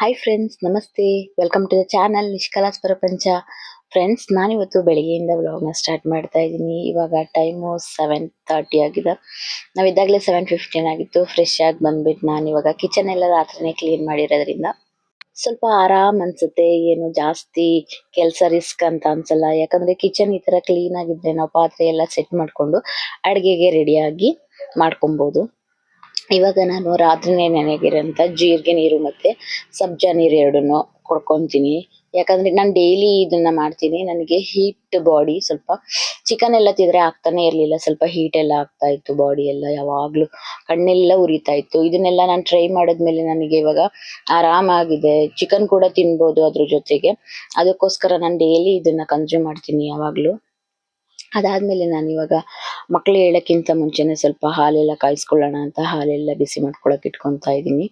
Hi friends ನಮಸ್ತೆ. Welcome to the channel ನಿಷ್ಕಲಾಸ್ ಪ್ರಪಂಚ friends ನಾನಿವತ್ತು ಬೆಳಗ್ಗೆಯಿಂದ ವ್ಲಾಗ್ನ ಸ್ಟಾರ್ಟ್ ಮಾಡ್ತಾ ಇದ್ದೀನಿ. ಇವಾಗ ಟೈಮು ಸೆವೆನ್ ತರ್ಟಿ ಆಗಿದೆ. ನಾವಿದ್ದಾಗಲೇ ಸೆವೆನ್ ಫಿಫ್ಟೀನ್ ಆಗಿತ್ತು. ಫ್ರೆಶ್ ಆಗಿ ಬಂದ್ಬಿಟ್ಟು ನಾನು ಇವಾಗ ಕಿಚನ್ ಎಲ್ಲ ರಾತ್ರಿನೇ ಕ್ಲೀನ್ ಮಾಡಿರೋದ್ರಿಂದ ಸ್ವಲ್ಪ ಆರಾಮ್ ಅನ್ಸುತ್ತೆ. ಏನು ಜಾಸ್ತಿ ಕೆಲಸ ರಿಸ್ಕ್ ಅಂತ ಅನ್ಸಲ್ಲ. ಯಾಕಂದ್ರೆ ಕಿಚನ್ ಈ ತರ ಕ್ಲೀನ್ ಆಗಿದ್ರೆ ನಾವು ಪಾತ್ರೆ ಎಲ್ಲ ಸೆಟ್ ಮಾಡ್ಕೊಂಡು ಅಡುಗೆಗೆ ರೆಡಿಯಾಗಿ ಮಾಡ್ಕೊಬಹುದು ಇವಾಗ ನಾನು ರಾತ್ರಿನೇ ನೆನೆಗಿರೋಂಥ ಜೀರಿಗೆ ನೀರು ಮತ್ತೆ ಸಬ್ಜಾ ನೀರು ಎರಡನ್ನೂ ಕೊಡ್ಕೊತೀನಿ. ಯಾಕಂದ್ರೆ ನಾನು ಡೈಲಿ ಇದನ್ನ ಮಾಡ್ತೀನಿ. ನನಗೆ ಹೀಟ್ ಬಾಡಿ ಸ್ವಲ್ಪ ಚಿಕನ್ ಎಲ್ಲ ತಿಂದರೆ ಆಗ್ತಾನೆ ಇರ್ಲಿಲ್ಲ. ಸ್ವಲ್ಪ ಹೀಟ್ ಎಲ್ಲ ಆಗ್ತಾ ಇತ್ತು ಬಾಡಿ ಎಲ್ಲ. ಯಾವಾಗಲೂ ಕಣ್ಣೆಲ್ಲ ಉರಿತಾ ಇತ್ತು. ಇದನ್ನೆಲ್ಲ ನಾನು ಟ್ರೈ ಮಾಡಿದ್ಮೇಲೆ ನನಗೆ ಇವಾಗ ಆರಾಮಾಗಿದೆ. ಚಿಕನ್ ಕೂಡ ತಿನ್ಬೋದು ಅದ್ರ ಜೊತೆಗೆ. ಅದಕ್ಕೋಸ್ಕರ ನಾನು ಡೈಲಿ ಇದನ್ನ ಕನ್ಸ್ಯೂಮ್ ಮಾಡ್ತೀನಿ ಯಾವಾಗ್ಲೂ. ಅದಾದ್ಮೇಲೆ ನಾನು ಇವಾಗ ಮಕ್ಳು ಹೇಳೋಕ್ಕಿಂತ ಮುಂಚೆನೆ ಸ್ವಲ್ಪ ಹಾಲೆಲ್ಲ ಕಾಯಿಸ್ಕೊಳ್ಳೋಣ ಅಂತ ಹಾಲೆಲ್ಲ ಬಿಸಿ ಮಾಡ್ಕೊಳಕ್ ಇಟ್ಕೊಂತಾ ಇದ್ದೀನಿ.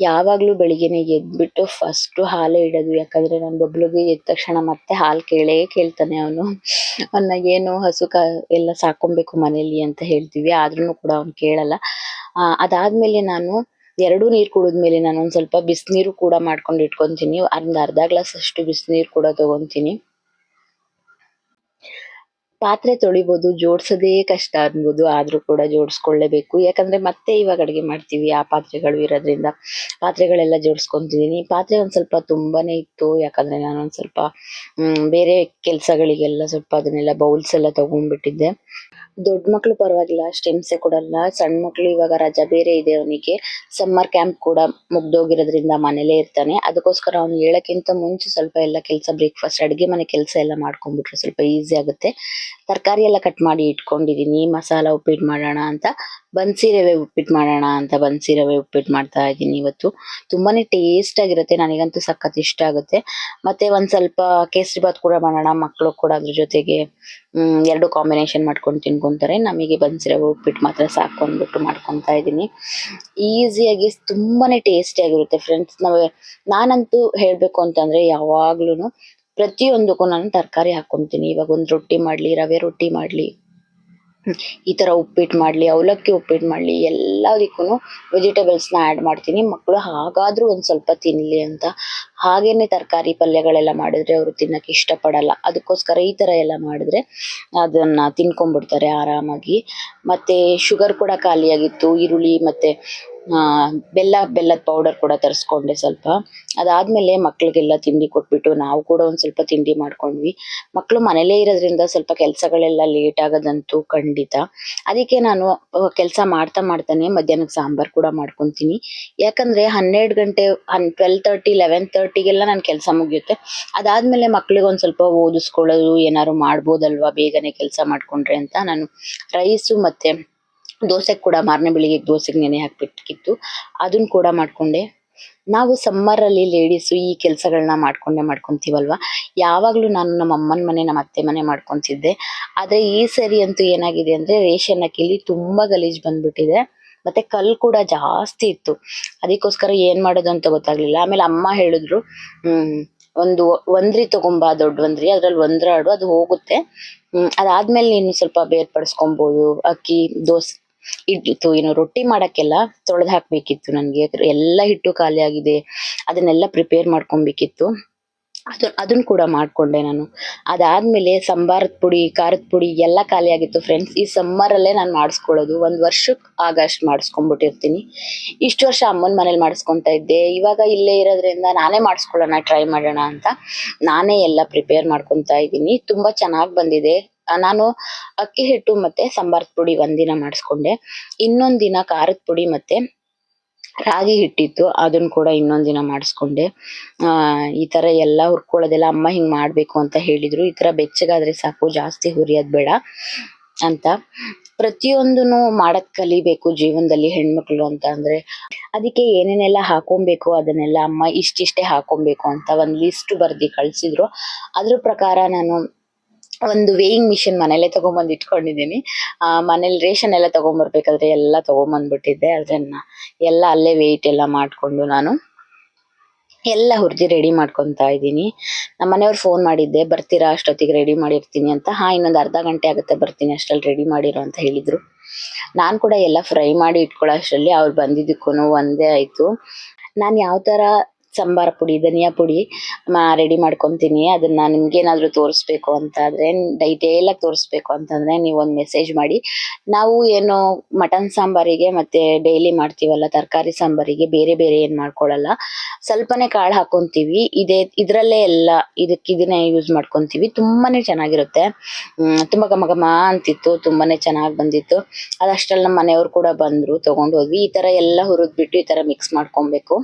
ಯಾವಾಗಲೂ ಬೆಳಿಗ್ಗೆನೆ ಎದ್ಬಿಟ್ಟು ಫಸ್ಟ್ ಹಾಲೇ ಇಡೋದು. ಯಾಕಂದ್ರೆ ನನ್ನ ಬಬ್ಲುಗೆ ಎದ್ದ ತಕ್ಷಣ ಮತ್ತೆ ಹಾಲು ಕೇಳೇ ಕೇಳ್ತಾನೆ ಅವನು. ಅವನ್ನ ಏನು ಹಸು ಕ ಎಲ್ಲ ಸಾಕೊಬೇಕು ಮನೇಲಿ ಅಂತ ಹೇಳ್ತೀವಿ. ಆದ್ರೂ ಕೂಡ ಅವ್ನು ಕೇಳಲ್ಲ. ಅದಾದ್ಮೇಲೆ ನಾನು ಎರಡು ನೀರು ಕುಡಿದ್ಮೇಲೆ ನಾನು ಒಂದು ಸ್ವಲ್ಪ ಬಿಸಿನೀರು ಕೂಡ ಮಾಡ್ಕೊಂಡು ಇಟ್ಕೊಂತೀನಿ. ಒಂದ್ ಅರ್ಧ ಗ್ಲಾಸ್ ಅಷ್ಟು ಬಿಸಿನೀರು ಕೂಡ ತಗೊಂತೀನಿ. ಪಾತ್ರೆ ತೊಳಿಬೋದು, ಜೋಡ್ಸೋದೇ ಕಷ್ಟ ಅನ್ಬೋದು, ಆದ್ರೂ ಕೂಡ ಜೋಡಿಸ್ಕೊಳ್ಳೇಬೇಕು. ಯಾಕಂದ್ರೆ ಮತ್ತೆ ಇವಾಗ ಅಡುಗೆ ಮಾಡ್ತೀವಿ, ಆ ಪಾತ್ರೆಗಳು ಇರೋದ್ರಿಂದ. ಪಾತ್ರೆಗಳೆಲ್ಲ ಜೋಡಿಸ್ಕೊಂತಿದೀನಿ. ಪಾತ್ರೆ ಒಂದ್ ಸ್ವಲ್ಪ ತುಂಬಾನೇ ಇತ್ತು. ಯಾಕಂದ್ರೆ ನಾನು ಒಂದು ಸ್ವಲ್ಪ ಬೇರೆ ಕೆಲಸಗಳಿಗೆಲ್ಲ ಸ್ವಲ್ಪ ಅದನ್ನೆಲ್ಲ ಬೌಲ್ಸ್ ಎಲ್ಲ ತಗೊಂಡ್ಬಿಟ್ಟಿದ್ದೆ. ದೊಡ್ಡ ಮಕ್ಕಳು ಪರವಾಗಿಲ್ಲ, ಅಷ್ಟು ಹಿಂಸೆ ಕೊಡಲ್ಲ. ಸಣ್ಣ ಮಕ್ಕಳು ಇವಾಗ ರಜಾ ಬೇರೆ ಇದೆ ಅವನಿಗೆ. ಸಮ್ಮರ್ ಕ್ಯಾಂಪ್ ಕೂಡ ಮುಗ್ದೋಗಿರೋದ್ರಿಂದ ಮನೇಲೇ ಇರ್ತಾನೆ. ಅದಕ್ಕೋಸ್ಕರ ಅವ್ನು ಹೇಳಕ್ಕಿಂತ ಮುಂಚೆ ಸ್ವಲ್ಪ ಎಲ್ಲ ಕೆಲಸ ಬ್ರೇಕ್ಫಾಸ್ಟ್ ಅಡುಗೆ ಮನೆ ಕೆಲಸ ಎಲ್ಲ ಮಾಡ್ಕೊಂಡ್ಬಿಟ್ರೆ ಸ್ವಲ್ಪ ಈಸಿ ಆಗುತ್ತೆ. ತರಕಾರಿ ಎಲ್ಲ ಕಟ್ ಮಾಡಿ ಇಟ್ಕೊಂಡಿದೀನಿ, ಮಸಾಲ ಉಪ್ಪಿಟ್ಟು ಮಾಡೋಣ ಅಂತ. ಬನ್ಸಿ ರವೆ ಉಪ್ಪಿಟ್ಟು ಮಾಡೋಣ ಅಂತ ಬನ್ಸಿ ರವೆ ಉಪ್ಪಿಟ್ಟು ಮಾಡ್ತಾ ಇದ್ದೀನಿ ಇವತ್ತು. ತುಂಬಾನೇ ಟೇಸ್ಟ್ ಆಗಿರುತ್ತೆ, ನನಗಂತೂ ಸಖತ್ ಇಷ್ಟ ಆಗುತ್ತೆ. ಮತ್ತೆ ಒಂದ್ ಸ್ವಲ್ಪ ಕೇಸರಿ ಬಾತ್ ಕೂಡ ಮಾಡೋಣ ಮಕ್ಕಳು ಕೂಡ ಅದ್ರ ಜೊತೆಗೆ ಎರಡು ಕಾಂಬಿನೇಷನ್ ಮಾಡ್ಕೊಂಡು ತಿನ್ಕೊಂತಾರೆ. ನಮಗೆ ಬನ್ಸಿ ರವೆ ಉಪ್ಪಿಟ್ಟು ಮಾತ್ರ ಸಾಕು ಅಂದ್ಬಿಟ್ಟು ಮಾಡ್ಕೊಂತಾ ಇದ್ದೀನಿ. ಈಸಿಯಾಗಿ ತುಂಬಾನೇ ಟೇಸ್ಟಿ ಆಗಿರುತ್ತೆ ಫ್ರೆಂಡ್ಸ್ ನಾವೇ, ನಾನಂತೂ ಹೇಳಬೇಕು ಅಂತಂದ್ರೆ ಯಾವಾಗ್ಲೂನು ಪ್ರತಿಯೊಂದಕ್ಕೂ ನಾನು ತರಕಾರಿ ಹಾಕೊಂತೀನಿ. ಇವಾಗ ಒಂದು ರೊಟ್ಟಿ ಮಾಡ್ಲಿ, ರವೆ ರೊಟ್ಟಿ ಮಾಡ್ಲಿ, ಈ ತರ ಉಪ್ಪಿಟ್ಟು ಮಾಡ್ಲಿ, ಅವಲಕ್ಕಿ ಉಪ್ಪಿಟ್ಟು ಮಾಡ್ಲಿ ಎಲ್ಲದಕ್ಕೂ ವೆಜಿಟೇಬಲ್ಸ್ನ ಆ್ಯಡ್ ಮಾಡ್ತೀನಿ. ಮಕ್ಕಳು ಹಾಗಾದ್ರೂ ಒಂದು ಸ್ವಲ್ಪ ತಿನ್ನಲಿ ಅಂತ ಹಾಗೇನೆ ತರಕಾರಿ ಪಲ್ಯಗಳೆಲ್ಲ ಮಾಡಿದ್ರೆ ಅವರು ತಿನ್ನಕ್ಕೆ ಇಷ್ಟ ಪಡಲ್ಲ ಅದಕ್ಕೋಸ್ಕರ ಈ ತರ ಎಲ್ಲ ಮಾಡಿದ್ರೆ ಅದನ್ನ ತಿನ್ಕೊಂಡ್ಬಿಡ್ತಾರೆ ಆರಾಮಾಗಿ. ಮತ್ತೆ ಶುಗರ್ ಕೂಡ ಖಾಲಿಯಾಗಿತ್ತು, ಈರುಳ್ಳಿ ಮತ್ತೆ ಬೆಲ್ಲ, ಬೆಲ್ಲದ ಪೌಡರ್ ಕೂಡ ತರಿಸ್ಕೊಂಡೆ ಸ್ವಲ್ಪ. ಅದಾದ್ಮೇಲೆ ಮಕ್ಳಿಗೆಲ್ಲ ತಿಂಡಿ ಕೊಟ್ಬಿಟ್ಟು ನಾವು ಕೂಡ ಒಂದ್ ಸ್ವಲ್ಪ ತಿಂಡಿ ಮಾಡ್ಕೊಂಡ್ವಿ. ಮಕ್ಕಳು ಮನೇಲೇ ಇರೋದ್ರಿಂದ ಸ್ವಲ್ಪ ಕೆಲ್ಸಗಳೆಲ್ಲ ಲೇಟ್ ಆಗೋದಂತೂ ಖಂಡಿತ. ಅದಕ್ಕೆ ನಾನು ಕೆಲಸ ಮಾಡ್ತಾ ಮಾಡ್ತಾನೆ ಮಧ್ಯಾಹ್ನಕ್ಕೆ ಸಾಂಬಾರ್ ಕೂಡ ಮಾಡ್ಕೊಂತೀನಿ. ಯಾಕಂದ್ರೆ ಹನ್ನೆರಡು ಗಂಟೆ, ಹನ್ ಟ್ವೆಲ್ ತರ್ಟಿ ಲೆವೆನ್ ತರ್ಟಿಗೆಲ್ಲ ನನ್ನ ಕೆಲಸ ಮುಗಿಯುತ್ತೆ. ಅದಾದ್ಮೇಲೆ ಮಕ್ಳಿಗೆ ಒಂದ್ ಸ್ವಲ್ಪ ಓದಿಸ್ಕೊಳ್ಳೋದು ಏನಾದ್ರು ಮಾಡ್ಬೋದಲ್ವಾ ಬೇಗನೆ ಕೆಲಸ ಮಾಡ್ಕೊಂಡ್ರೆ ಅಂತ ನಾನು ರೈಸು ಮತ್ತೆ ದೋಸೆ ಕೂಡ ಮಾರನೇ ಬೆಳಿಗ್ಗೆ ದೋಸೆಗೆ ನೆನೆ ಹಾಕ್ಬಿಟ್ಟಿತ್ತು ಅದನ್ನ ಕೂಡ ಮಾಡ್ಕೊಂಡೆ. ನಾವು ಸಮ್ಮರ್ ಅಲ್ಲಿ ಲೇಡೀಸ್ ಈ ಕೆಲಸಗಳನ್ನ ಮಾಡ್ಕೊಂಡೆ ಮಾಡ್ಕೊಂತೀವಲ್ವಾ? ಯಾವಾಗ್ಲೂ ನಾನು ನಮ್ಮ ಅಮ್ಮನ ಮನೆ, ನಮ್ಮ ಅತ್ತೆ ಮನೆ ಮಾಡ್ಕೊಂತಿದ್ದೆ. ಆದ್ರೆ ಈ ಸರಿ ಅಂತೂ ಏನಾಗಿದೆ ಅಂದ್ರೆ ರೇಷನ್ ಅಕ್ಕಿಲಿ ತುಂಬಾ ಗಲೀಜು ಬಂದ್ಬಿಟ್ಟಿದೆ. ಮತ್ತೆ ಕಲ್ ಕೂಡ ಜಾಸ್ತಿ ಇತ್ತು. ಅದಕ್ಕೋಸ್ಕರ ಏನ್ ಮಾಡೋದು ಅಂತ ಗೊತ್ತಾಗ್ಲಿಲ್ಲ. ಆಮೇಲೆ ಅಮ್ಮ ಹೇಳಿದ್ರು, ಹ್ಮ್, ಒಂದು ಒಂದ್ರಿ ತಗೊಂಬಾ, ದೊಡ್ಡ ಒಂದ್ರಿ. ಅದ್ರಲ್ಲಿ ಒಂದ್ರಾಡು ಅದು ಹೋಗುತ್ತೆ. ಹ್ಮ್, ಅದಾದ್ಮೇಲೆ ನೀನು ಸ್ವಲ್ಪ ಬೇರ್ಪಡಿಸ್ಕೊಬಹುದು ಅಕ್ಕಿ, ದೋಸೆ ಇಟ್ಟಿತ್ತು ಏನು ರೊಟ್ಟಿ ಮಾಡಕ್ಕೆಲ್ಲ ತೊಳೆದು ಹಾಕ್ಬೇಕಿತ್ತು ನನ್ಗೆ. ಎಲ್ಲ ಹಿಟ್ಟು ಖಾಲಿ ಆಗಿದೆ ಅದನ್ನೆಲ್ಲ ಪ್ರಿಪೇರ್ ಮಾಡ್ಕೊಬೇಕಿತ್ತು. ಅದು ಅದನ್ನು ಕೂಡ ಮಾಡ್ಕೊಂಡೆ ನಾನು. ಅದಾದಮೇಲೆ ಸಂಬಾರದ ಪುಡಿ, ಖಾರದ ಪುಡಿ ಎಲ್ಲ ಖಾಲಿ ಆಗಿತ್ತು ಫ್ರೆಂಡ್ಸ್ ಈ ಸಮ್ಮರಲ್ಲೇ ನಾನು ಮಾಡಿಸ್ಕೊಳ್ಳೋದು. ಒಂದು ವರ್ಷಕ್ಕೆ ಆಗಸ್ಟ್ ಮಾಡಿಸ್ಕೊಂಡ್ಬಿಟ್ಟಿರ್ತೀನಿ. ಇಷ್ಟು ವರ್ಷ ಅಮ್ಮನ ಮನೇಲಿ ಮಾಡಿಸ್ಕೊತಾ ಇದ್ದೆ. ಇವಾಗ ಇಲ್ಲೇ ಇರೋದ್ರಿಂದ ನಾನೇ ಮಾಡಿಸ್ಕೊಳ್ಳೋಣ ಟ್ರೈ ಮಾಡೋಣ ಅಂತ ನಾನೇ ಎಲ್ಲ ಪ್ರಿಪೇರ್ ಮಾಡ್ಕೊತಾ ಇದ್ದೀನಿ. ತುಂಬ ಚೆನ್ನಾಗಿ ಬಂದಿದೆ. ನಾನು ಅಕ್ಕಿ ಹಿಟ್ಟು ಮತ್ತು ಸಂಬಾರದ ಪುಡಿ ಒಂದಿನ ಮಾಡಿಸ್ಕೊಂಡೆ. ಇನ್ನೊಂದು ದಿನ ಖಾರದ ಪುಡಿ ಮತ್ತೆ ರಾಗಿ ಹಿಟ್ಟಿತ್ತು, ಅದನ್ನ ಕೂಡ ಇನ್ನೊಂದ್ ದಿನ ಮಾಡಿಸ್ಕೊಂಡೆ. ಆ, ಈ ತರ ಎಲ್ಲ ಹುರ್ಕೊಳ್ಳೋದೆಲ್ಲ ಅಮ್ಮ ಹಿಂಗ್ ಮಾಡ್ಬೇಕು ಅಂತ ಹೇಳಿದ್ರು. ಈ ತರ ಬೆಚ್ಚಗಾದ್ರೆ ಸಾಕು, ಜಾಸ್ತಿ ಹುರಿಯೋದ್ ಬೇಡ ಅಂತ. ಪ್ರತಿಯೊಂದನ್ನು ಮಾಡಕ್ ಕಲಿಬೇಕು ಜೀವನದಲ್ಲಿ ಹೆಣ್ಮಕ್ಳು ಅಂತ ಅಂದ್ರೆ. ಅದಕ್ಕೆ ಏನೇನೆಲ್ಲ ಹಾಕೊಬೇಕು, ಅದನ್ನೆಲ್ಲ ಅಮ್ಮ ಇಷ್ಟಿಷ್ಟೇ ಹಾಕೊಬೇಕು ಅಂತ ಒಂದ್ ಲಿಸ್ಟ್ ಬರ್ದಿ ಕಳ್ಸಿದ್ರು. ಅದ್ರ ಪ್ರಕಾರ ನಾನು ಒಂದು ವೇಯಿಂಗ್ ಮಿಷಿನ್ ಮನೇಲೆ ತಗೊಂಬಂದ್ ಇಟ್ಕೊಂಡಿದೀನಿ ಆ, ಮನೇಲಿ ರೇಷನ್ ಎಲ್ಲ ತಗೊಂಬರ್ಬೇಕಾದ್ರೆ ಎಲ್ಲ ತಗೊಂಬಂದ್ಬಿಟ್ಟಿದ್ದೆ. ಅದನ್ನ ಎಲ್ಲ ಅಲ್ಲೇ ವೇಟ್ ಎಲ್ಲ ಮಾಡ್ಕೊಂಡು ನಾನು ಎಲ್ಲ ಹುರ್ದಿ ರೆಡಿ ಮಾಡ್ಕೊತಾ ಇದ್ದೀನಿ. ನಮ್ಮ ಮನೆಯವ್ರು ಫೋನ್ ಮಾಡಿದ್ದೆ, ಬರ್ತೀರಾ, ಅಷ್ಟೊತ್ತಿಗೆ ರೆಡಿ ಮಾಡಿರ್ತೀನಿ ಅಂತ. ಹಾ, ಇನ್ನೊಂದು ಅರ್ಧ ಗಂಟೆ ಆಗುತ್ತೆ, ಬರ್ತೀನಿ, ಅಷ್ಟರಲ್ಲಿ ರೆಡಿ ಮಾಡಿರೋ ಅಂತ ಹೇಳಿದ್ರು. ನಾನು ಕೂಡ ಎಲ್ಲ ಫ್ರೈ ಮಾಡಿ ಇಟ್ಕೊಳ್ಳೋ ಅಷ್ಟರಲ್ಲಿ ಅವ್ರು ಬಂದಿದ್ದಕ್ಕೂ ಒಂದೇ ಆಯಿತು. ನಾನು ಯಾವ ತರ ಸಾಂಬಾರ್ ಪುಡಿ, ಧನಿಯಾ ಪುಡಿ ಮಾ ರೆಡಿ ಮಾಡ್ಕೊಂತೀನಿ. ಅದನ್ನ ನಿಮ್ಗೇನಾದ್ರೂ ತೋರಿಸ್ಬೇಕು ಅಂತ ಆದ್ರೆ ಡೈಟೇಲ್ ಆಗಿ ತೋರಿಸ್ಬೇಕು ಅಂತಂದ್ರೆ ನೀವು ಒಂದು ಮೆಸೇಜ್ ಮಾಡಿ. ನಾವು ಏನು ಮಟನ್ ಸಾಂಬಾರಿಗೆ ಮತ್ತೆ ಡೈಲಿ ಮಾಡ್ತೀವಲ್ಲ, ತರಕಾರಿ ಸಾಂಬಾರಿಗೆ ಬೇರೆ ಬೇರೆ ಏನ್ ಮಾಡ್ಕೊಳಲ್ಲ. ಸ್ವಲ್ಪನೇ ಕಾಳು ಹಾಕೊಂತೀವಿ. ಇದೇ, ಇದ್ರಲ್ಲೇ ಎಲ್ಲ ಇದಕ್ಕೆ ಇದನ್ನೇ ಯೂಸ್ ಮಾಡ್ಕೊಂತೀವಿ. ತುಂಬಾನೇ ಚೆನ್ನಾಗಿರುತ್ತೆ. ತುಂಬಾ ಘಮ ಘಮ ಅಂತಿತ್ತು. ತುಂಬಾನೇ ಚೆನ್ನಾಗಿ ಬಂದಿತ್ತು. ಅದಷ್ಟರಲ್ಲಿ ನಮ್ಮ ಮನೆಯವ್ರು ಕೂಡ ಬಂದ್ರು, ತಗೊಂಡ್ ಹೋದ್ವಿ. ಈ ತರ ಎಲ್ಲ ಹುರಿದ್ಬಿಟ್ಟು ಈ ತರ ಮಿಕ್ಸ್ ಮಾಡ್ಕೊಬೇಕು.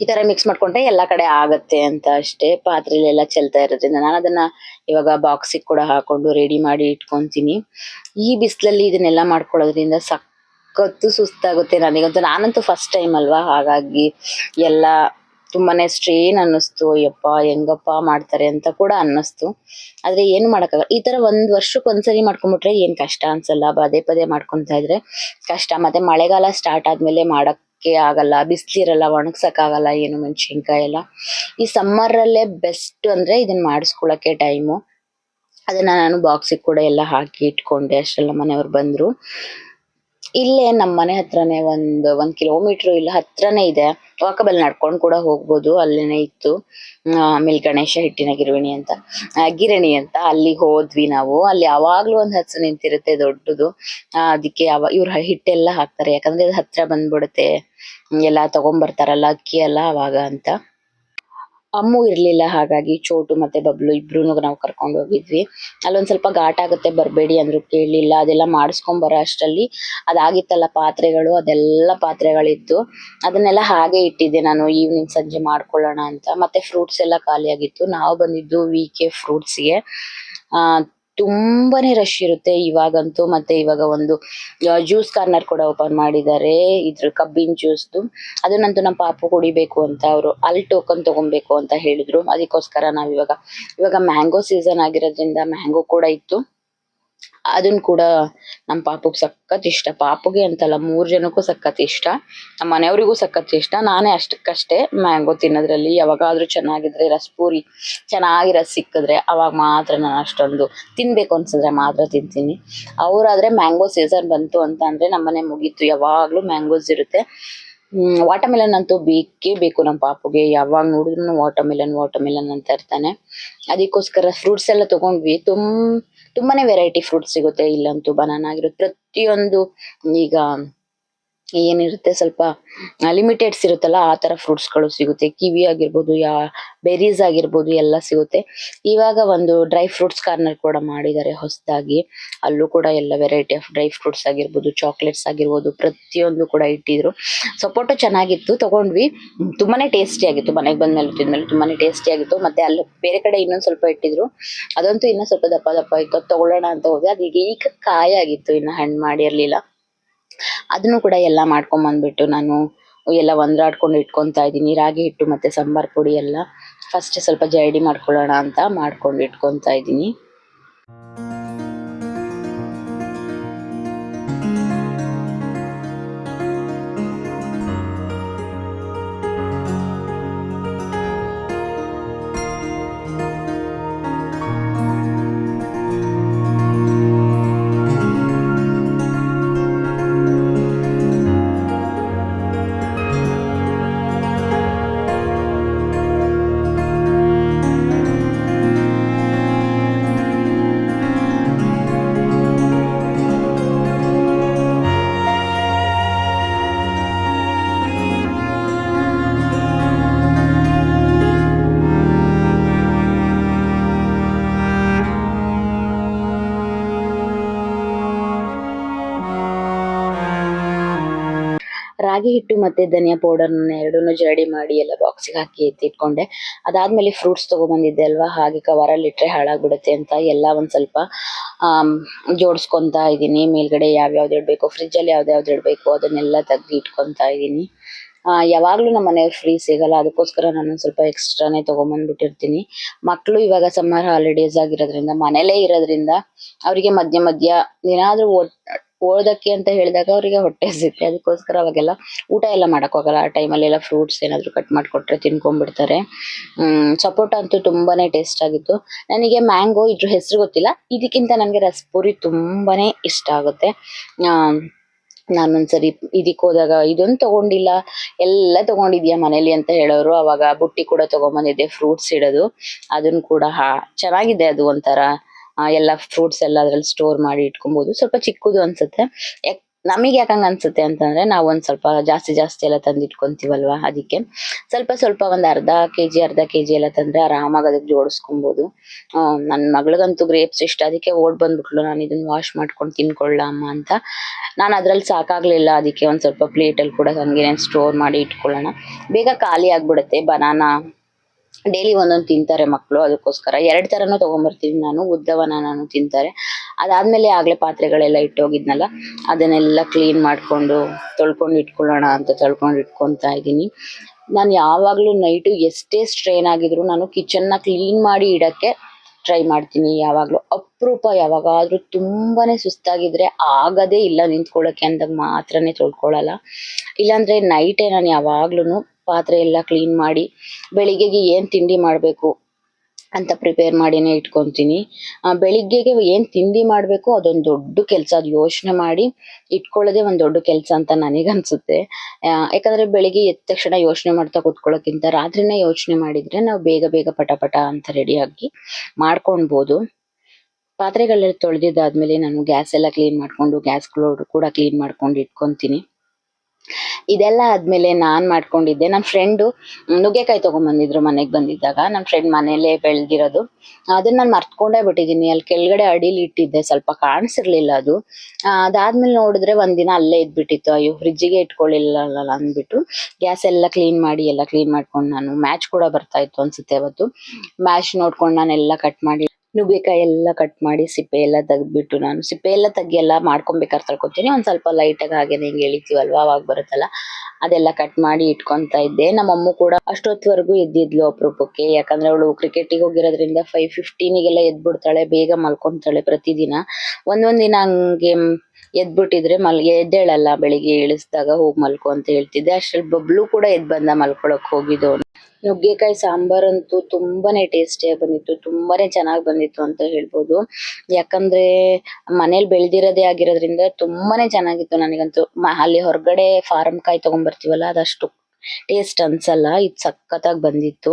ಈ ತರ ಮಿಕ್ಸ್ ಮಾಡ್ಕೊಂಡ್ರೆ ಎಲ್ಲಾ ಕಡೆ ಆಗತ್ತೆ ಅಂತ ಅಷ್ಟೇ. ಪಾತ್ರೆಲೆಲ್ಲ ಚೆಲ್ತಾ ಇರೋದ್ರಿಂದ ನಾನು ಅದನ್ನ ಇವಾಗ ಬಾಕ್ಸಿಗೆ ಕೂಡ ಹಾಕೊಂಡು ರೆಡಿ ಮಾಡಿ ಇಟ್ಕೊಂತೀನಿ. ಈ ಬಿಸಿಲಲ್ಲಿ ಇದನ್ನೆಲ್ಲ ಮಾಡ್ಕೊಳ್ಳೋದ್ರಿಂದ ಸಖತ್ತು ಸುಸ್ತಾಗುತ್ತೆ ನನಗಂತೂ. ನಾನಂತೂ ಫಸ್ಟ್ ಟೈಮ್ ಅಲ್ವಾ? ಹಾಗಾಗಿ ಎಲ್ಲ ತುಂಬಾನೇ ಸ್ಟ್ರೇನ್ ಅನ್ನಿಸ್ತು. ಅಯ್ಯಪ್ಪ, ಹೆಂಗಪ್ಪ ಮಾಡ್ತಾರೆ ಅಂತ ಕೂಡ ಅನ್ನಿಸ್ತು. ಆದ್ರೆ ಏನು ಮಾಡೋಕ್ಕಾಗಲ್ಲ. ಈ ತರ ಒಂದ್ ವರ್ಷಕ್ಕೆ ಒಂದ್ಸರಿ ಮಾಡ್ಕೊಂಡ್ಬಿಟ್ರೆ ಏನ್ ಕಷ್ಟ ಅನ್ಸಲ್ಲ. ಪದೇ ಪದೇ ಮಾಡ್ಕೊಂತ ಇದ್ರೆ ಕಷ್ಟ. ಮತ್ತೆ ಮಳೆಗಾಲ ಸ್ಟಾರ್ಟ್ ಆದ್ಮೇಲೆ ಮಾಡಕ್ಕೆ ಆಗಲ್ಲ, ಬಿಸಿಲಿರಲ್ಲ ಒಣಗ್ಸಕ್ ಆಗಲ್ಲ ಏನು ಮೆಣಸಿನ್ಕಾಯಿ ಎಲ್ಲ ಈ ಸಮ್ಮರ್ ಅಲ್ಲೇ ಬೆಸ್ಟ್ ಅಂದ್ರೆ ಇದನ್ನ ಮಾಡಿಸ್ಕೊಳಕ್ಕೆ ಟೈಮು ಅದನ್ನ ನಾನು ಬಾಕ್ಸಿಗೆ ಕೂಡ ಎಲ್ಲ ಹಾಕಿ ಇಟ್ಕೊಂಡೆ, ಅಷ್ಟೆಲ್ಲ ಮನೆಯವ್ರು ಬಂದ್ರು. ಇಲ್ಲೇ ನಮ್ಮ ಮನೆ ಹತ್ರನೇ ಒಂದು ಒಂದ್ ಕಿಲೋಮೀಟರ್ ಇಲ್ಲ ಹತ್ರನೇ ಇದೆ. ವಾಕಬಲ್ ನಡ್ಕೊಂಡ್ ಕೂಡ ಹೋಗ್ಬೋದು, ಅಲ್ಲೇನೆ ಇತ್ತು. ಆಮೇಲೆ ಗಣೇಶ ಹಿಟ್ಟಿನ ಗಿರಣಿ ಅಂತ. ಗಿರಣಿ ಅಂತ. ಅಲ್ಲಿ ಹೋದ್ವಿ ನಾವು. ಅಲ್ಲಿ ಯಾವಾಗ್ಲೂ ಒಂದ್ ಹಸು ನಿಂತಿರುತ್ತೆ ದೊಡ್ಡದು. ಅದಕ್ಕೆ ಯಾವ, ಇವ್ರ ಹಿಟ್ಟೆಲ್ಲ ಹಾಕ್ತಾರೆ. ಯಾಕಂದ್ರೆ ಅದು ಹತ್ರ ಬಂದ್ಬಿಡುತ್ತೆ. ಎಲ್ಲ ತಗೊಂಬರ್ತಾರಲ್ಲ ಅಕ್ಕಿ ಎಲ್ಲ ಅವಾಗ ಅಂತ. ಅಮ್ಮು ಇರ್ಲಿಲ್ಲ, ಹಾಗಾಗಿ ಚೋಟು ಮತ್ತೆ ಬಬ್ಲು ಇಬ್ರುನು ನಾವು ಕರ್ಕೊಂಡು ಹೋಗಿದ್ವಿ. ಅಲ್ಲೊಂದು ಸ್ವಲ್ಪ ಘಾಟ್ ಆಗುತ್ತೆ, ಬರಬೇಡಿ ಅಂದ್ರು ಕೇಳಲಿಲ್ಲ ಅದೆಲ್ಲ ಮಾಡಿಸ್ಕೊಂಡ್ ಬರೋ ಅಷ್ಟರಲ್ಲಿ ಅದಾಗಿತ್ತಲ್ಲ ಪಾತ್ರೆಗಳು, ಅದೆಲ್ಲ ಪಾತ್ರೆಗಳಿತ್ತು ಅದನ್ನೆಲ್ಲ ಹಾಗೆ ಇಟ್ಟಿದ್ದೆ ನಾನು ಈವ್ನಿಂಗ್ ಸಂಜೆ ಮಾಡ್ಕೊಳ್ಳೋಣ ಅಂತ. ಮತ್ತೆ ಫ್ರೂಟ್ಸ್ ಎಲ್ಲ ಖಾಲಿಯಾಗಿತ್ತು. ನಾವು ಬಂದಿದ್ದು ವಿ ಕೆ ಆ ತುಂಬಾನೇ ರಶ್ ಇರುತ್ತೆ. ಇವಾಗಂತೂ ಮತ್ತೆ ಇವಾಗ ಒಂದು ಜ್ಯೂಸ್ ಕಾರ್ನರ್ ಕೂಡ ಓಪನ್ ಮಾಡಿದ್ದಾರೆ. ಇದ್ರ ಕಬ್ಬಿನ ಜ್ಯೂಸ್ದು ಅದನ್ನಂತೂ ನಮ್ಮ ಪಾಪು ಕುಡಿಬೇಕು ಅಂತ ಅವರು ಅಲ್ಲಿ ಟೋಕನ್ ತಗೊಬೇಕು ಅಂತ ಹೇಳಿದ್ರು. ಅದಕ್ಕೋಸ್ಕರ ನಾವ್ ಇವಾಗ ಇವಾಗ ಮ್ಯಾಂಗೋ ಸೀಸನ್ ಆಗಿರೋದ್ರಿಂದ ಮ್ಯಾಂಗೋ ಕೂಡ ಇತ್ತು. ಅದನ್ನ ಕೂಡ ನಮ್ಮ ಪಾಪುಗೆ ಸಖತ್ ಇಷ್ಟ. ಪಾಪುಗೆ ಅಂತಲ್ಲ ಮೂರು ಜನಕ್ಕೂ ಸಖತ್ ಇಷ್ಟ. ನಮ್ಮ ಮನೆಯವರಿಗೂ ಸಖತ್ ಇಷ್ಟ. ನಾನೇ ಅಷ್ಟಕ್ಕಷ್ಟೇ ಮ್ಯಾಂಗೋ ತಿನ್ನೋದ್ರಲ್ಲಿ. ಯಾವಾಗಾದ್ರೂ ಚೆನ್ನಾಗಿದ್ರೆ ರಸಪೂರಿ ಚೆನ್ನಾಗಿ ರಸ್ ಸಿಕ್ಕಿದ್ರೆ ಅವಾಗ ಮಾತ್ರ ನಾನು ಅಷ್ಟೊಂದು ತಿನ್ಬೇಕು ಅನ್ಸಿದ್ರೆ ಮಾತ್ರ ತಿಂತೀನಿ. ಅವ್ರಾದ್ರೆ ಮ್ಯಾಂಗೋ ಸೀಸನ್ ಬಂತು ಅಂತ ಅಂದ್ರೆ ನಮ್ಮನೆ ಮುಗೀತು. ಯಾವಾಗ್ಲೂ ಮ್ಯಾಂಗೋಸ್ ಇರುತ್ತೆ. ವಾಟರ್ಮೆಲನ್ ಅಂತೂ ಬೇಕೇ ಬೇಕು ನಮ್ಮ ಪಾಪುಗೆ. ಯಾವಾಗ ನೋಡಿದ್ರು ವಾಟರ್ಮೆಲನ್ ವಾಟರ್ಮೆಲನ್ ಅಂತ ಇರ್ತಾನೆ. ಅದಕ್ಕೋಸ್ಕರ ಫ್ರೂಟ್ಸ್ ಎಲ್ಲ ತಗೊಂಡ್ವಿ. ತುಂ ತುಂಬಾನೇ ವೆರೈಟಿ ಫ್ರೂಟ್ಸ್ ಸಿಗುತ್ತೆ. ಇಲ್ಲಂತೂ ಬನಾನಾ ಆಗಿರೋದು. ಪ್ರತಿಯೊಂದು ಈಗ ಏನಿರುತ್ತೆ ಸ್ವಲ್ಪ ಲಿಮಿಟೆಡ್ಸ್ ಇರುತ್ತಲ್ಲ ಆ ತರ ಫ್ರೂಟ್ಸ್ಗಳು ಸಿಗುತ್ತೆ. ಕಿವಿ ಆಗಿರ್ಬೋದು, ಯಾ ಬೆರೀಸ್ ಆಗಿರ್ಬೋದು, ಎಲ್ಲ ಸಿಗುತ್ತೆ. ಇವಾಗ ಒಂದು ಡ್ರೈ ಫ್ರೂಟ್ಸ್ ಕಾರ್ನರ್ ಕೂಡ ಮಾಡಿದ್ದಾರೆ ಹೊಸದಾಗಿ. ಅಲ್ಲೂ ಕೂಡ ಎಲ್ಲ ವೆರೈಟಿ ಆಫ್ ಡ್ರೈ ಫ್ರೂಟ್ಸ್ ಆಗಿರ್ಬೋದು ಚಾಕ್ಲೇಟ್ಸ್ ಆಗಿರ್ಬೋದು, ಪ್ರತಿಯೊಂದು ಕೂಡ ಇಟ್ಟಿದ್ರು. ಸಪೋಟೊ ಚೆನ್ನಾಗಿತ್ತು, ತಗೊಂಡ್ವಿ. ತುಂಬಾನೇ ಟೇಸ್ಟಿ ಆಗಿತ್ತು. ಮನೆಗೆ ಬಂದ್ಮೇಲೆ ತಿಂದ್ಮೇಲೆ ತುಂಬಾನೇ ಟೇಸ್ಟಿ ಆಗಿತ್ತು. ಮತ್ತೆ ಅಲ್ಲಿ ಬೇರೆ ಕಡೆ ಇನ್ನೊಂದು ಸ್ವಲ್ಪ ಇಟ್ಟಿದ್ರು. ಅದಂತೂ ಇನ್ನೂ ಸ್ವಲ್ಪ ದಪ್ಪ ದಪ್ಪ ಇತ್ತು. ತಗೊಳ್ಳೋಣ ಅಂತ ಹೋದೆ. ಅದು ಈಗ ಕಾಯಿ ಆಗಿತ್ತು. ಇನ್ನ ಹಣ್ಣು ಮಾಡಿರ್ಲಿಲ್ಲ. ಅದನ್ನು ಕೂಡ ಎಲ್ಲ ಮಾಡ್ಕೊಂಡ್ ಬಂದ್ಬಿಟ್ಟು ನಾನು ಎಲ್ಲ ಒಂದ್ರಾಡ್ಕೊಂಡು ಇಟ್ಕೊಂತಾ ಇದ್ದೀನಿ. ರಾಗಿ ಹಿಟ್ಟು ಮತ್ತೆ ಸಾಂಬಾರ್ ಪುಡಿ ಎಲ್ಲ ಫಸ್ಟ್ ಸ್ವಲ್ಪ ಜರಡಿ ಮಾಡ್ಕೊಳ್ಳೋಣ ಅಂತ ಮಾಡ್ಕೊಂಡು ಇಟ್ಕೊಂತಾ ಇದ್ದೀನಿ. ರಾಗಿ ಹಿಟ್ಟು ಮತ್ತೆ ಧನಿಯಾ ಪೌಡರ್ ಎರಡನ್ನು ಜರಡಿ ಮಾಡಿ ಎಲ್ಲ ಬಾಕ್ಸಿಗೆ ಹಾಕಿ ಎತ್ತಿಟ್ಕೊಂಡೆ. ಅದಾದ್ಮೇಲೆ ಫ್ರೂಟ್ಸ್ ತಗೊಬಂದಿದ್ದೆ ಅಲ್ವಾ? ಹಾಗೆ ಕವರಲ್ಲಿ ಇಟ್ರೆ ಹಾಳಾಗ್ಬಿಡುತ್ತೆ ಅಂತ ಎಲ್ಲ ಒಂದ್ ಸ್ವಲ್ಪ ಆ ಜೋಡಿಸ್ಕೊಂತ ಇದ್ದೀನಿ. ಮೇಲ್ಗಡೆ ಯಾವ್ಯಾವ್ದು ಇಡಬೇಕು? ಫ್ರಿಜ್ ಅಲ್ಲಿ ಯಾವ್ದ್ಯಾವ್ದು ಇಡ್ಬೇಕು? ಅದನ್ನೆಲ್ಲ ತೆಗ್ದು ಇಟ್ಕೊಂತಾ ಇದ್ದೀನಿ. ಯಾವಾಗ್ಲೂ ನಮ್ಮ ಮನೆಯವ್ರು ಫ್ರೀ ಸಿಗಲ್ಲ. ಅದಕ್ಕೋಸ್ಕರ ನಾನು ಸ್ವಲ್ಪ ಎಕ್ಸ್ಟ್ರಾನೇ ತಗೊಂಬಂದ್ಬಿಟ್ಟಿರ್ತೀನಿ. ಮಕ್ಕಳು ಇವಾಗ ಸಮ್ಮರ್ ಹಾಲಿಡೇಸ್ ಆಗಿರೋದ್ರಿಂದ, ಮನೇಲೇ ಇರೋದ್ರಿಂದ, ಅವರಿಗೆ ಮಧ್ಯ ಮಧ್ಯ ಏನಾದರೂ ಓದಕ್ಕೆ ಅಂತ ಹೇಳಿದಾಗ ಅವರಿಗೆ ಹೊಟ್ಟೆ ಸಿಗುತ್ತೆ ಅದಕ್ಕೋಸ್ಕರ ಅವಾಗೆಲ್ಲ ಊಟ ಎಲ್ಲ ಮಾಡಕ್ ಹೋಗಲ್ಲ. ಆ ಟೈಮಲ್ಲಿ ಎಲ್ಲ ಫ್ರೂಟ್ಸ್ ಏನಾದ್ರು ಕಟ್ ಮಾಡ್ಕೊಟ್ರೆ ತಿನ್ಕೊಂಡ್ಬಿಡ್ತಾರೆ. ಸಪೋಟ ಅಂತೂ ತುಂಬಾನೇ ಟೇಸ್ಟ್ ಆಗಿತ್ತು. ನನಗೆ ಮ್ಯಾಂಗೋ ಇದ್ರ ಹೆಸರು ಗೊತ್ತಿಲ್ಲ. ಇದಕ್ಕಿಂತ ನನಗೆ ರಸಪುರಿ ತುಂಬಾನೇ ಇಷ್ಟ ಆಗುತ್ತೆ. ನಾನೊಂದ್ಸರಿ ಇದಕ್ಕೆ ಹೋದಾಗ ಇದೊಂದು ತಗೊಂಡಿಲ್ಲ. ಎಲ್ಲ ತಗೊಂಡಿದ್ಯಾ ಮನೇಲಿ ಅಂತ ಹೇಳೋರು. ಅವಾಗ ಬುಟ್ಟಿ ಕೂಡ ತಗೊಂಬಂದಿದ್ದೆ ಫ್ರೂಟ್ಸ್ ಇಡೋದು. ಅದನ್ನ ಕೂಡ ಹಾ, ಚೆನ್ನಾಗಿದೆ ಅದು ಒಂಥರ. ಎಲ್ಲ ಫ್ರೂಟ್ಸ್ ಎಲ್ಲ ಅದ್ರಲ್ಲಿ ಸ್ಟೋರ್ ಮಾಡಿ ಇಟ್ಕೊಬಹುದು ಸ್ವಲ್ಪ ಚಿಕ್ಕದು ಅನ್ಸುತ್ತೆ. ನಮಗೆ ಯಾಕಂಗ ಅನ್ಸುತ್ತೆ ಅಂತಂದ್ರೆ ನಾವು ಒಂದ್ ಸ್ವಲ್ಪ ಜಾಸ್ತಿ ಜಾಸ್ತಿ ಎಲ್ಲ ತಂದು ಇಟ್ಕೊಂತೀವಲ್ವಾ ಅದಕ್ಕೆ. ಸ್ವಲ್ಪ ಸ್ವಲ್ಪ ಒಂದ್ ಅರ್ಧ ಕೆಜಿ ಅರ್ಧ ಕೆಜಿ ಎಲ್ಲ ತಂದ್ರೆ ಆರಾಮಾಗಿ ಅದಕ್ಕೆ ಜೋಡಿಸ್ಕೊಬಹುದು ನನ್ ಮಗಳಿಗಂತೂ ಗ್ರೇಪ್ಸ್ ಇಷ್ಟ. ಅದಕ್ಕೆ ಓಡ್ ಬಂದ್ಬಿಟ್ಲು. ನಾನು ಇದನ್ನ ವಾಶ್ ಮಾಡ್ಕೊಂಡು ತಿನ್ಕೊಳ್ಳಮ್ಮ ಅಂತ. ನಾನು ಅದ್ರಲ್ಲಿ ಸಾಕಾಗ್ಲಿಲ್ಲ. ಅದಕ್ಕೆ ಒಂದ್ ಸ್ವಲ್ಪ ಪ್ಲೇಟ್ ಅಲ್ಲಿ ಕೂಡ ಹಂಗೆ ಸ್ಟೋರ್ ಮಾಡಿ ಇಟ್ಕೊಳ್ಳೋಣ. ಬೇಗ ಖಾಲಿ ಆಗ್ಬಿಡುತ್ತೆ. ಬನಾನಾ ಡೈಲಿ ಒಂದೊಂದು ತಿಂತಾರೆ ಮಕ್ಕಳು ಅದಕ್ಕೋಸ್ಕರ. ಎರಡು ತರನು ತಗೊಂಬರ್ತೀನಿ ನಾನು, ಉದ್ದವನ ನಾನು ತಿಂತಾರೆ. ಅದಾದಮೇಲೆ ಆಗಲೇ ಪಾತ್ರೆಗಳೆಲ್ಲ ಇಟ್ಟೋಗಿದ್ನಲ್ಲ, ಅದನ್ನೆಲ್ಲ ಕ್ಲೀನ್ ಮಾಡ್ಕೊಂಡು ತೊಳ್ಕೊಂಡು ಇಟ್ಕೊಳ್ಳೋಣ ಅಂತ ತೊಳ್ಕೊಂಡು ಇಟ್ಕೊತಾ ಇದ್ದೀನಿ. ನಾನು ಯಾವಾಗಲೂ ನೈಟು ಎಷ್ಟೇ ಸ್ಟ್ರೈನ್ ಆಗಿದ್ರು ನಾನು ಕಿಚನ್ನ ಕ್ಲೀನ್ ಮಾಡಿ ಇಡಕ್ಕೆ ಟ್ರೈ ಮಾಡ್ತೀನಿ ಯಾವಾಗ್ಲೂ. ಅಪರೂಪ ಯಾವಾಗಾದ್ರೂ ತುಂಬಾನೇ ಸುಸ್ತಾಗಿದ್ರೆ ಆಗದೇ ಇಲ್ಲ ನಿಂತ್ಕೊಳ್ಳೋಕೆ ಅಂದಾಗ ಮಾತ್ರನೇ ತೊಳ್ಕೊಳಲ್ಲ. ಇಲ್ಲಾಂದ್ರೆ ನೈಟೇ ನಾನು ಯಾವಾಗ್ಲೂ ಪಾತ್ರೆ ಎಲ್ಲ ಕ್ಲೀನ್ ಮಾಡಿ, ಬೆಳಿಗ್ಗೆಗೆ ಏನ್ ತಿಂಡಿ ಮಾಡ್ಬೇಕು? ಅಂತ ಪ್ರಿಪೇರ್ ಮಾಡಿನೇ ಇಟ್ಕೊಂತೀನಿ. ಬೆಳಿಗ್ಗೆಗೆ ಏನ್ ತಿಂಡಿ ಮಾಡ್ಬೇಕು ಅದೊಂದು ದೊಡ್ಡ ಕೆಲಸ, ಅದ್ ಯೋಚನೆ ಮಾಡಿ ಇಟ್ಕೊಳ್ಳೋದೇ ಒಂದ್ ದೊಡ್ಡ ಕೆಲಸ ಅಂತ ನನಗನ್ಸುತ್ತೆ. ಯಾಕಂದ್ರೆ ಬೆಳಿಗ್ಗೆ ಎದ್ದ ತಕ್ಷಣ ಯೋಚನೆ ಮಾಡ್ತಾ ಕೂತ್ಕೊಳ್ಳೋಕ್ಕಿಂತ ರಾತ್ರಿನೇ ಯೋಚನೆ ಮಾಡಿದ್ರೆ ನಾವು ಬೇಗ ಬೇಗ ಪಟ ಪಟ ಅಂತ ರೆಡಿ ಆಗಿ ಮಾಡ್ಕೊಳ್ಬೋದು ಪಾತ್ರೆಗಳೆಲ್ಲ ತೊಳೆದಿದ್ದಾದ್ಮೇಲೆ ನಾನು ಗ್ಯಾಸ್ ಎಲ್ಲ ಕ್ಲೀನ್ ಮಾಡ್ಕೊಂಡು ಗ್ಯಾಸ್ ಕೂಡ ಕ್ಲೀನ್ ಮಾಡ್ಕೊಂಡು ಇಟ್ಕೊಂತೀನಿ. ಇದೆಲ್ಲ ಆದ್ಮೇಲೆ ನಾನ್ ಮಾಡ್ಕೊಂಡಿದ್ದೆ. ನನ್ನ ಫ್ರೆಂಡು ನುಗ್ಗೆಕಾಯಿ ತಗೊಂಡ್ಬಂದಿದ್ರು ಮನೆಗೆ ಬಂದಿದ್ದಾಗ. ನನ್ನ ಫ್ರೆಂಡ್ ಮನೇಲೆ ಬೆಳ್ದಿರೋದು. ಅದನ್ನ ನಾನು ಮರ್ತ್ಕೊಂಡೇ ಬಿಟ್ಟಿದ್ದೀನಿ ಅಲ್ಲಿ ಕೆಳಗಡೆ ಅಡಿಲಿ ಇಟ್ಟಿದ್ದೆ. ಸ್ವಲ್ಪ ಕಾಣಿಸಿರ್ಲಿಲ್ಲ ಅದು. ಅದಾದ್ಮೇಲೆ ನೋಡಿದ್ರೆ ಒಂದಿನ ಅಲ್ಲೇ ಇದ್ಬಿಟ್ಟಿತ್ತು. ಅಯ್ಯೋ ಫ್ರಿಜ್ಜಿಗೆ ಇಟ್ಕೊಳ್ಳಿಲ್ಲ ಅಂದ್ಬಿಟ್ಟು ಗ್ಯಾಸ್ ಎಲ್ಲ ಕ್ಲೀನ್ ಮಾಡಿ, ಎಲ್ಲ ಕ್ಲೀನ್ ಮಾಡ್ಕೊಂಡು ನಾನು ಮ್ಯಾಚ್ ಕೂಡ ಬರ್ತಾ ಇತ್ತು ಅನ್ಸುತ್ತೆ ಅವತ್ತು. ಮ್ಯಾಚ್ ನೋಡ್ಕೊಂಡು ನಾನೆಲ್ಲ ಕಟ್ ಮಾಡಿ ನುಗ್ಗೆಕಾಯಿ ಎಲ್ಲ ಕಟ್ ಮಾಡಿ ಸಿಪ್ಪೆ ಎಲ್ಲ ತೆಗ್ದ್ಬಿಟ್ಟು ನಾನು ಸಿಪ್ಪೆ ಎಲ್ಲ ತೆಗಿ ಎಲ್ಲ ಮಾಡ್ಕೊಬೇಕಾದ್ರೆ ತಳ್ಕೊತೀನಿ. ಒಂದ್ ಸ್ವಲ್ಪ ಲೈಟ್ ಆಗಿ ಹಾಗೆ ಹಿಂಗೆ ಎಳಿತೀವಲ್ವಾ? ಅವಾಗ ಬರುತ್ತಲ್ಲ. ಅದೆಲ್ಲ ಕಟ್ ಮಾಡಿ ಇಟ್ಕೊಂತಾ ಇದ್ದೆ. ನಮ್ಮಮ್ಮ ಕೂಡ ಅಷ್ಟೊತ್ತವರೆಗೂ ಎದ್ದಿದ್ಲು ಅಪರೂಪಕ್ಕೆ. ಯಾಕಂದ್ರೆ ಅವಳು ಕ್ರಿಕೆಟಿಗೆ ಹೋಗಿರೋದ್ರಿಂದ ಫೈವ್ ಫಿಫ್ಟೀನಿಗೆಲ್ಲ ಎದ್ಬಿಡ್ತಾಳೆ. ಬೇಗ ಮಲ್ಕೊಂತಾಳೆ ಪ್ರತಿದಿನ. ಒಂದೊಂದ್ ದಿನ ಹಂಗೆ ಎದ್ಬಿಟ್ಟಿದ್ರೆ ಮಲ್, ಎದ್ದೇಳಲ್ಲ. ಬೆಳಿಗ್ಗೆ ಇಳಿಸ್ದಾಗ ಹೋಗಿ ಮಲ್ಕೊ ಅಂತ ಹೇಳ್ತಿದ್ದೆ. ಅಷ್ಟ್ರಲ್ಲಿ ಬಬ್ಲು ಕೂಡ ಎದ್ ಬಂದ ಮಲ್ಕೊಳಕ್ ಹೋಗಿದ್ದು ನುಗ್ಗೆಕಾಯಿ ಸಾಂಬಾರಂತೂ ತುಂಬಾನೇ ಟೇಸ್ಟಿಯಾಗಿ ಬಂದಿತ್ತು, ತುಂಬಾನೇ ಚೆನ್ನಾಗಿ ಬಂದಿತ್ತು ಅಂತ ಹೇಳ್ಬೋದು. ಯಾಕಂದ್ರೆ ಮನೇಲಿ ಬೆಳ್ದಿರೋದೇ ಆಗಿರೋದ್ರಿಂದ ತುಂಬಾನೇ ಚೆನ್ನಾಗಿತ್ತು ನನಗಂತೂ. ಅಲ್ಲಿ ಹೊರಗಡೆ ಫಾರಂ ಕಾಯಿ ತಗೊಂಡ್ಬರ್ತೀವಲ್ಲ ಅದಷ್ಟು ಟೇಸ್ಟ್ ಅನ್ಸಲ್ಲ, ಇದು ಸಖತ್ತಾಗಿ ಬಂದಿತ್ತು.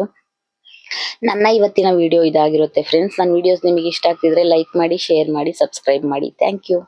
ನನ್ನ ಇವತ್ತಿನ ವಿಡಿಯೋ ಇದಾಗಿರುತ್ತೆ. ಫ್ರೆಂಡ್ಸ್ ನನ್ನ ವಿಡಿಯೋಸ್ ನಿಮಗೆ ಇಷ್ಟ ಆಗ್ತಿದ್ರೆ ಲೈಕ್ ಮಾಡಿ, ಶೇರ್ ಮಾಡಿ, ಸಬ್ಸ್ಕ್ರೈಬ್ ಮಾಡಿ. Thank you.